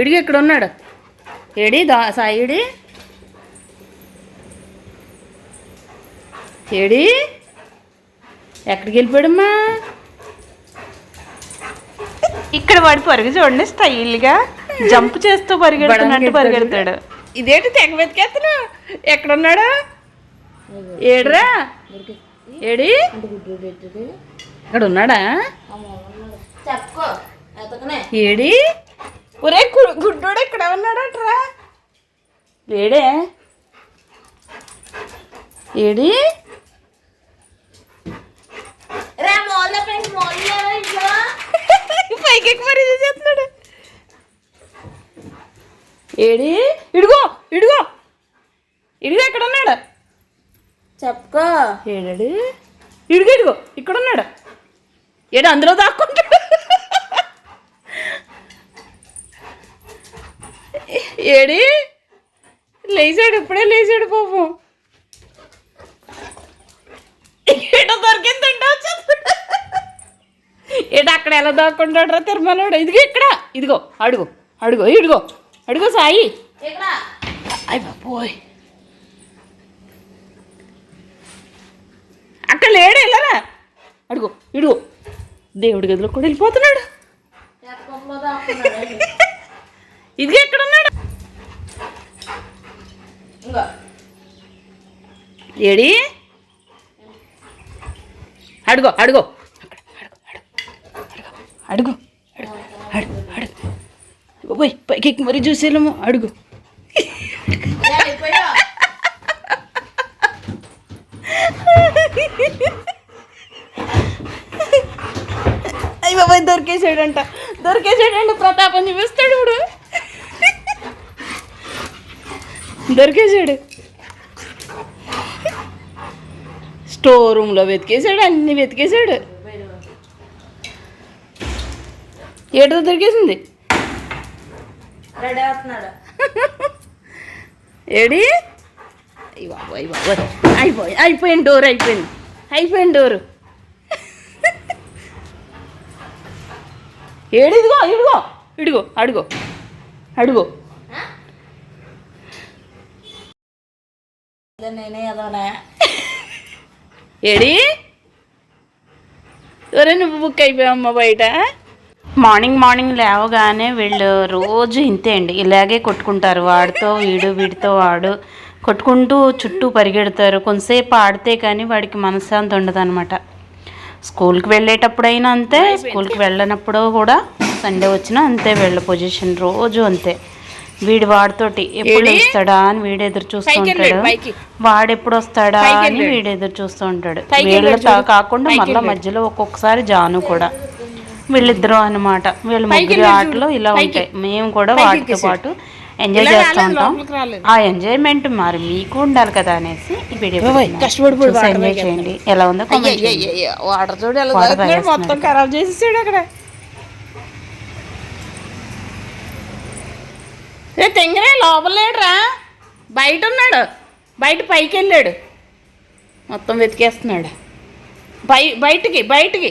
ఇడిగి ఇక్కడ ఉన్నాడు. ఏడి దా సాయిడి ఏడి? ఎక్కడికి వెళ్ళిపోయాడమ్మా? ఇక్కడ వాడి పరుగు చూడండి స్టైల్గా జంప్ చేస్తూ పరిగెడుతున్నట్టు పరిగెడతాడు. ఇదేంటి తెగ వెతికేస్తున్నావు? ఎక్కడున్నాడు? ఏడురా? ఏడి? ఇక్కడ ఉన్నాడా? ఏడి? ఒరే గుడ్డోడు ఇక్కడ ఉన్నాడట్రా? ఏడే? ఏడి? పైకి మరీ చూసేస్తున్నాడు. ఏడి? ఇడుగో ఇడుగో. ఇడుగో ఎక్కడ ఉన్నాడు చెప్పుకో. ఏడాడు? ఇడుగు ఇడుగో ఇక్కడ ఉన్నాడు ఏడు అందులో దాక్కుంటాడు. ఏడి? లేచాడు ఇప్పుడే లేచాడు పాపం. ఏటో దొరికిందంటే ఏడు అక్కడ ఎలా దాక్కుంటాడు రా తిరుమలవాడు? ఇదిగో ఇక్కడ. ఇదిగో అడుగు అడుగు ఇడుగో అడుగో సాయి. అయ్య బాబోయ్. అక్కడ లేడు వెళ్ళరా? అడుగు ఇడుగు. దేవుడి గదిలో కూడా వెళ్ళిపోతున్నాడు. ఇదిగో ఎక్కడ ఉన్నాడు ఏడి అడుగో అడుగో అడుగు అడుగు అడుగు అడుగు పోయి పైకి మరి మరీ చూసేలేము అడుగు వెళ్ళిపోయా అయ్య బాబాయ్ దొరికేసాడంట దొరికేసాడంట ప్రతాపం చూపిస్తాడు ఇప్పుడు దొరికేసాడు స్టోర్ రూమ్లో వెతికేసాడు అన్ని వెతికేసాడు ఏటో దొరికేసింది? ఏడి? బాబాయ్ బాబాయ్. అయిపోయి అయిపోయింది డోర్ అయిపోయింది. అయిపోయింది డోరు. ఏడు ఇదిగో ఇదిగో ఇడుగో అడుగో. అడుగో. నేనే ఎదవనా ఏడి? ఒరే నువ్వు బుక్ అయిపోయావమ్మా బయట మార్నింగ్ మార్నింగ్ లేవగానే వీళ్ళు రోజు ఇంతే అండి. ఇలాగే కొట్టుకుంటారు. వాడితో వీడు వీడితో వాడు కొట్టుకుంటూ చుట్టూ పరిగెడతారు. కొంతసేపు ఆడితే కానీ వాడికి మనశ్శాంతి ఉండదు అనమాట స్కూల్కి వెళ్ళేటప్పుడైనా అంతే స్కూల్కి వెళ్ళనప్పుడు కూడా సండే వచ్చినా అంతే వీళ్ళ పొజిషన్ రోజు అంతే. వీడి వాడితోటి ఎప్పుడు? వస్తాడా అని వీడు ఎదురు చూస్తూ ఉంటాడు వెళ్ళాడు, పైకి. వాడు ఎప్పుడు వస్తాడా అని. వీడు ఎదురు చూస్తూ ఉంటాడు వీళ్ళ. కాకుండా మళ్ళీ. మధ్యలో ఒక్కొక్కసారి జాను కూడా వీళ్ళిద్దరూ అనమాట వీళ్ళ ముగ్గురు ఆటలు. ఇలా. ఉంటాయి మేము కూడా వాటితో. పాటు ఎంజాయ్ చేస్తూ ఉంటాం. ఆ ఎంజాయ్మెంట్ మరి మీకు ఉండాలి కదా అనేసి ఎంజాయ్. చేయండి ఎలా ఉందో వాటర్ చూడు ఎలా వాటర్ తాగుతున్నాడు, తాగేస్తున్నాడు. మొత్తం ఖరాబ్ చేసేసాడు అక్కడ ఏ తెంగరే లోపల లేడురా. బయట ఉన్నాడు బయట పైకి వెళ్ళాడు మొత్తం వెతికేస్తున్నాడు. బయ బయటికి బయటికి.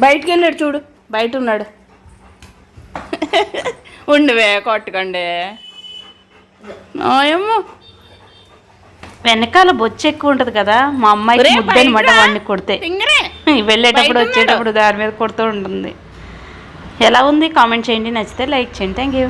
బయటికి వెళ్ళాడు చూడు. బయట ఉన్నాడు ఉండవే కొట్టకండి. నాయమ్మో వెనకాల బొచ్చు ఎక్కువ ఉంటది కదా మా అమ్మాయికి ఒరే, ముద్దు అనమాట. వాడిని కొడితే. వెళ్ళేటప్పుడు వచ్చేటప్పుడు దాని మీద కొడుతూ ఉంటుంది. ఎలా ఉంది? కామెంట్ చేయండి. నచ్చితే లైక్ చేయండి. Thank you